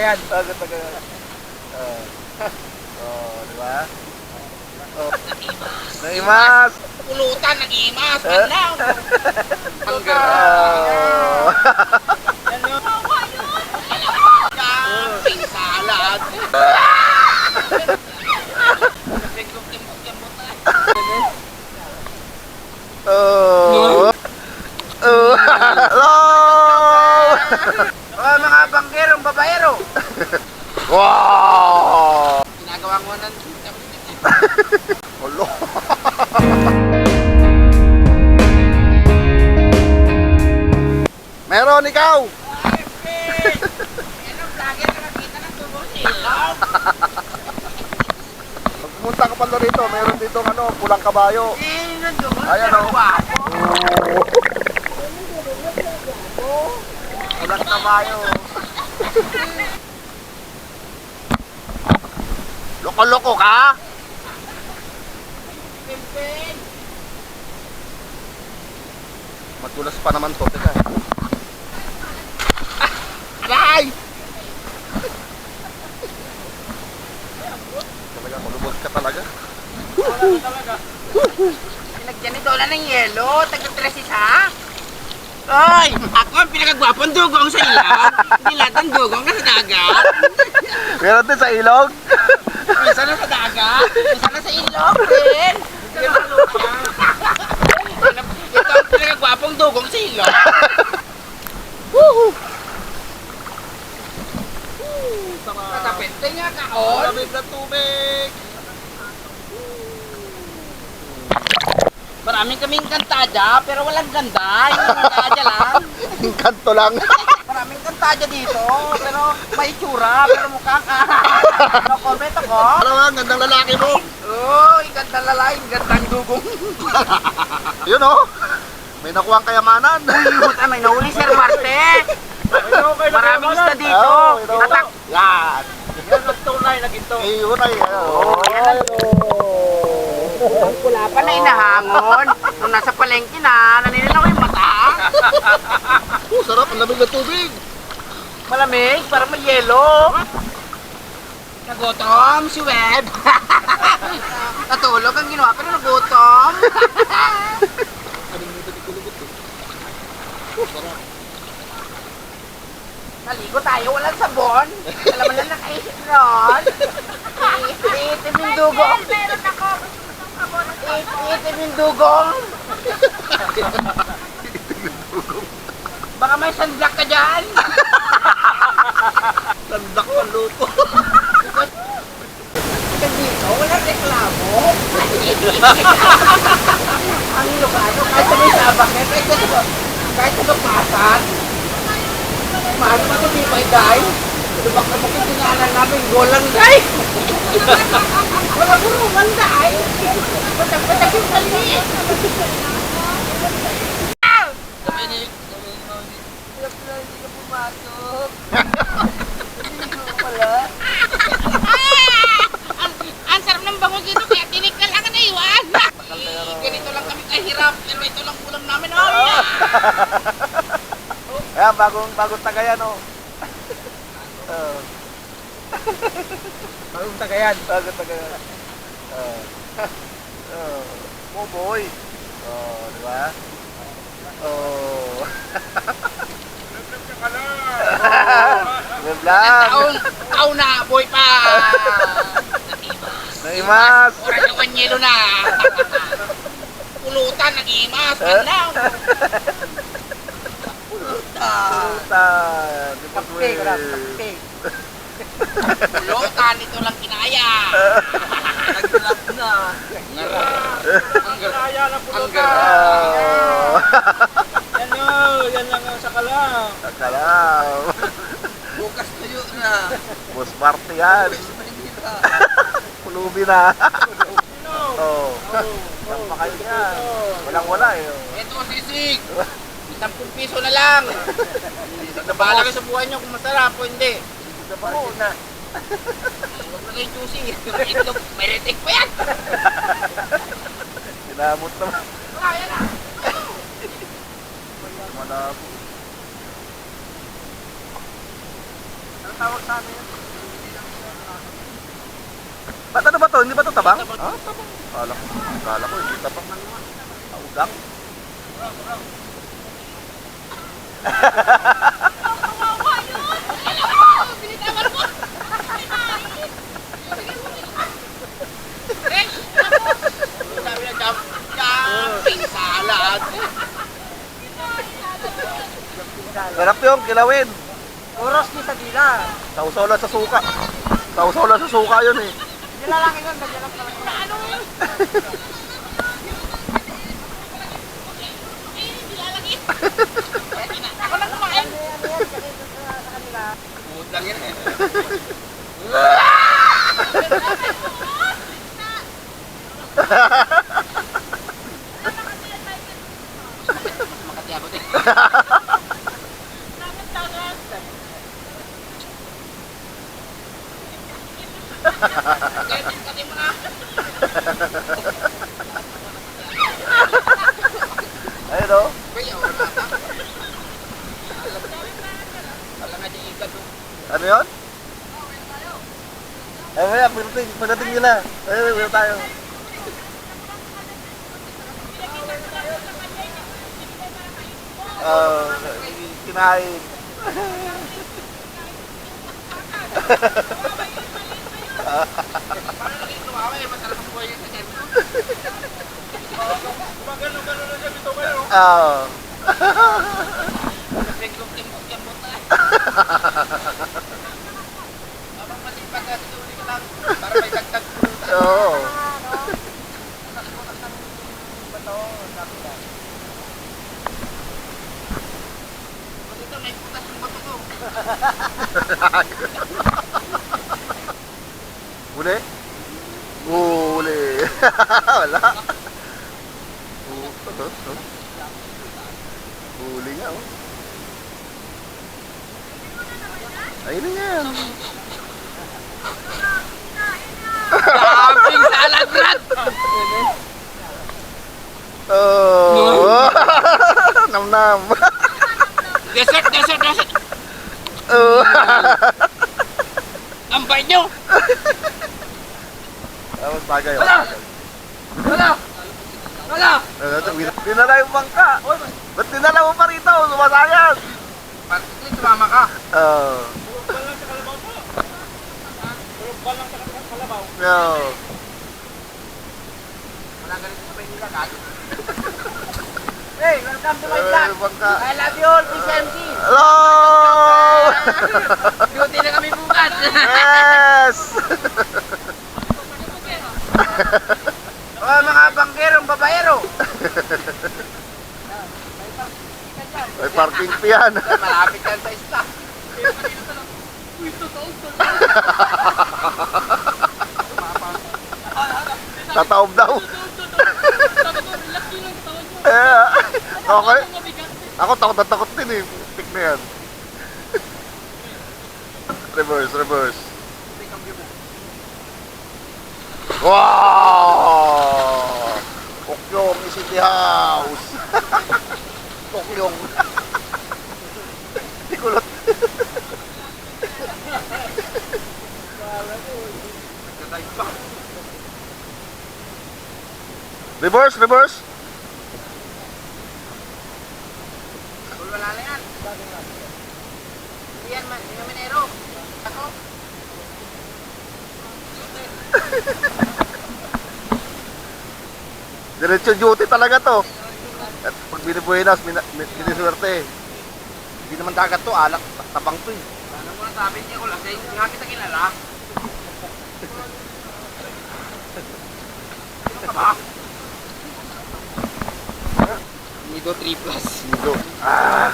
Tagayan. Bago Tagayan. Oh. Oh, di ba? Oh. Naimas! Pulutan, nag-iimas, Eh? panlaw. Hanggang... Oh. Meron ikaw! Pag pumunta ka pala rito, meron dito ano, pulang kabayo. Ayan, pero oh. Pulang kabayo. Loko-loko ka? Madulas pa naman to, teka. Aray! Talaga, malubog ka talaga. Pinagyan ni Dola ng yelo. Taga-tres isa. Ay! Ako ang pinakagwapong dugong sa ilaw. Hindi lahat ng dugong nasa dagat. Meron din sa ilog. Minsan nasa dagat. Minsan nasa ilog din. Hindi ka malupa. Ito ang pinakagwapong dugong sa ilog. Katapente niya kaon. Lamig na tubig. Maraming kaming kantada, pero walang ganda. Yung kantada lang. Kanto lang. Maraming kantada dito, pero may tsura, pero mukhang ka. No comment ako. Ano nga, gandang lalaki mo. Uy, gandang lalaki, gandang dugong. Yun oh. May nakuha ang kayamanan. Puta, may nahuli Sir Marte. Maraming isda dito. Oh, ito. Atak. Yan. Ang tunay na ginto. Eh, yun ay. Oh. Ang pula pa na inahangon. Nung nasa palengke na, naninilaw yung mata. Oh, sarap. Ang lamig ng tubig. Malamig, parang may yelo. Nagutom si Web. Natulog ang ginawa, pero nagutom. Naligo tayo, walang sabon. Alam mo na nakaisip ron. Dugong. Meron ako. Iitim yung dugong. Baka may sunblock ka dyan. Landak pa luto. Dito, walang reklamo. Ang Ilocano, kahit sa may sabak, kahit sa kahit sa pasan, mahal pa may day, lubak na bakit tinalan namin, golang day. Wala kurungan day. Patak-patak yung tali. Sabi ni, Hirap na hindi ka pumasok. Hindi ko pala. ang, ang sarap ng bango dito kaya tinik na lang na iwan. Eh, ganito lang kami kahirap pero ito lang ulam namin. Oh, yeah. Ayan, bagong, bagong tagayan oh. Oh. Bagong Tagayan. Bagong tagayan. Oh. Oh. Moboy. Oh, di ba? Oh. May vlog. Taon, taon na, boy pa. Naimas. Oras ng kanyelo na. Pulutan, nag-iimas, panlaw. Pulutan. Putan. Di ba, Cupcake. Will? Cupcake. Pulutan, ito lang kinaya. Naglag na. Ang Kaya na Ang pulutan. Oh. Yan o. Yan lang ang sakalam. Akalaw. Bukas tuyo na. Boss party yan. Pulubi na. Sino? Oh. Oh. Saan pa kayo yan? Walang wala eh. Ito ang sisig. 10 piso na lang. Nabala kayo sa buhay nyo kung masarap o hindi. Oo na. Huwag na kayong juicy. Itlog, may retik pa yan. Sinamot naman. Wala, yan na. Malabo. tawag sa amin. Ba't ano ba to? Hindi ba to tabang? Ah, tabang. Kala ko, kala ko, hindi tabang na naman. Augang. Kawawa yun! Alam mo, binitawan mo! Sabi na jump, jumping salad. Sarap yung kilawin. Oras ni sa dila. Sausaw lang sa suka. Sausaw lang sa suka yun eh. Nilalaki yun, ganyan lang talaga. Ano yun? Ako lang kumain. Mood lang yan eh. Makati abot eh. Tagat-tagat. Kati, kati mo na. Ayun o. Kaya wala na. Alam nga di ikat oh. Ano yun? Ay, maya, pagdating, pagdating nila. Ayun, ayun tayo. Ah, kinain. Paano lagi tumawa eh, masarap ang buhay yun sa mo. Gumagano-gano na siya dito kayo. Nagreglong-tingkot yan mo tayo. Abang masipag ka, sinuli. Para may dagdag pulutan. Oo. Dito may putas yung bato ko. Huli? Huli. Wala. Hu- Huli nga, oh. Ayun na yan. Jumping salad, Brad! Oh. Nam-nam. Dessert, dessert, dessert! Oh. Ang bait nyo! Tapos bagay, oh. Wala! Wala! Wala! Dinala yung bangka. Ba't dinala mo pa rito? Sumasayang. Parang sumama ka. Oh. Purok lang sa kalabaw po. Purok lang sa kalabaw. No. Wala ganito sa Maynila, guys. Hey, welcome to my vlog. I love you all, Fish MC. Hello! Duty na kami bukas. yes! oh, mga bangkerong babayero. Fee yan. Malapit yan sa isla. Tataob daw. Eh, okay. Ako takot na takot din eh. Pick na yan. reverse, reverse. Wow! Pokyong City House. Pokyong. Di kulot. Reverse, reverse. Wala na yan. Yan, man. Aero. Ako. Diretso duty talaga to. At pag binibuenas, min biniswerte. Hindi naman dagat to, alak, tabang to eh. Ano mo nasabi niya ko lasing? Nga kita kilala. Sino ka ba? Nido 3 plus. Dito. Ah!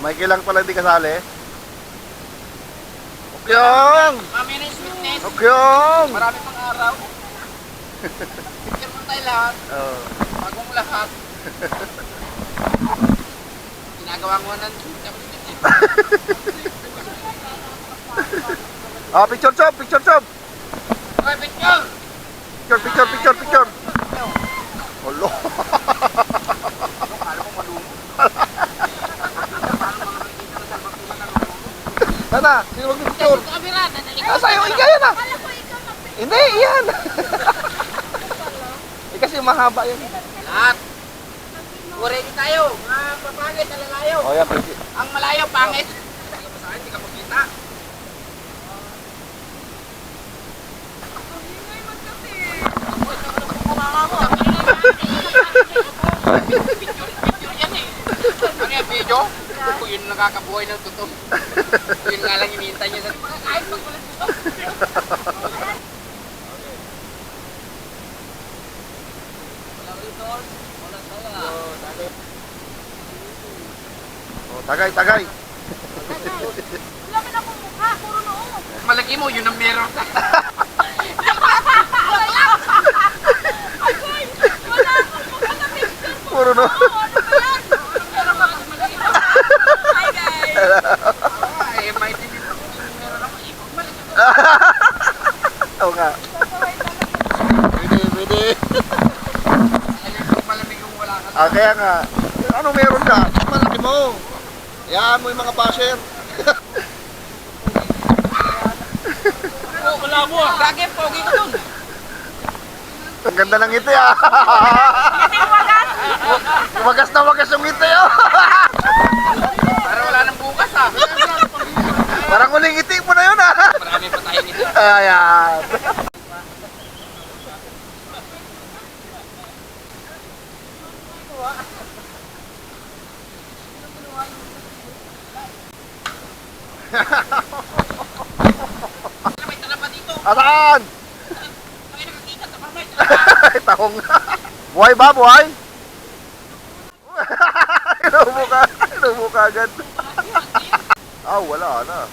Michael lang pala hindi kasali. Okyong! Mami na yung sweetness. Okyong! Marami pang araw. Picture mo tayo lahat. Oh. Bagong lahat. Ginagawa ko ng Ah, picture chop, picture chop. Okay, picture! Picture, picture, picture, picture. Hello. Sana, sino mag-picture? Ah, sa'yo, ikaw ah. Mag Hindi, yan. Eh, kasi mahaba yan. Lahat. Ready tayo. Mga papangit, alalayo. Oh, yan, pwede. Ang malayo, pangit. Hindi ka masahin, hindi ka makita. Eh. Ano video? Kung yun nakakabuhay ng totoo. yun nga lang hinihintay niya sa... Kahit magkulit ito. Oh, tagay, tagay. Wala man akong mukha, puro noo. Malaki mo, yun ang meron. Wala lang. Agoy, wala akong mukha na picture mo. Puro no. Oo, ano ba yan? Pero kapag malaki mo. Hi guys. Ay, may tinit ako. Meron ako. Ikot malaki mo. Oo nga. Pwede, pwede. Ayun, kung malamig yung wala ka. Ah, kaya nga. Ano meron ka? Malaki mo. Hayaan mo yung mga basher. Oh, wala mo ah. Gagi, pogi ko dun. Ang ganda ng ngiti ah. Wagas na wagas yung ngiti ah. Para wala nang bukas ah. Parang uling ngiti mo na yun ah. Marami pa tayong ito. Ayan. May tala pa dito. Asaan? Ay, nakakita sa pamay. Tahong. Buhay ba, buhay? Inubo ka. Inubo ka agad. Ah, wala na.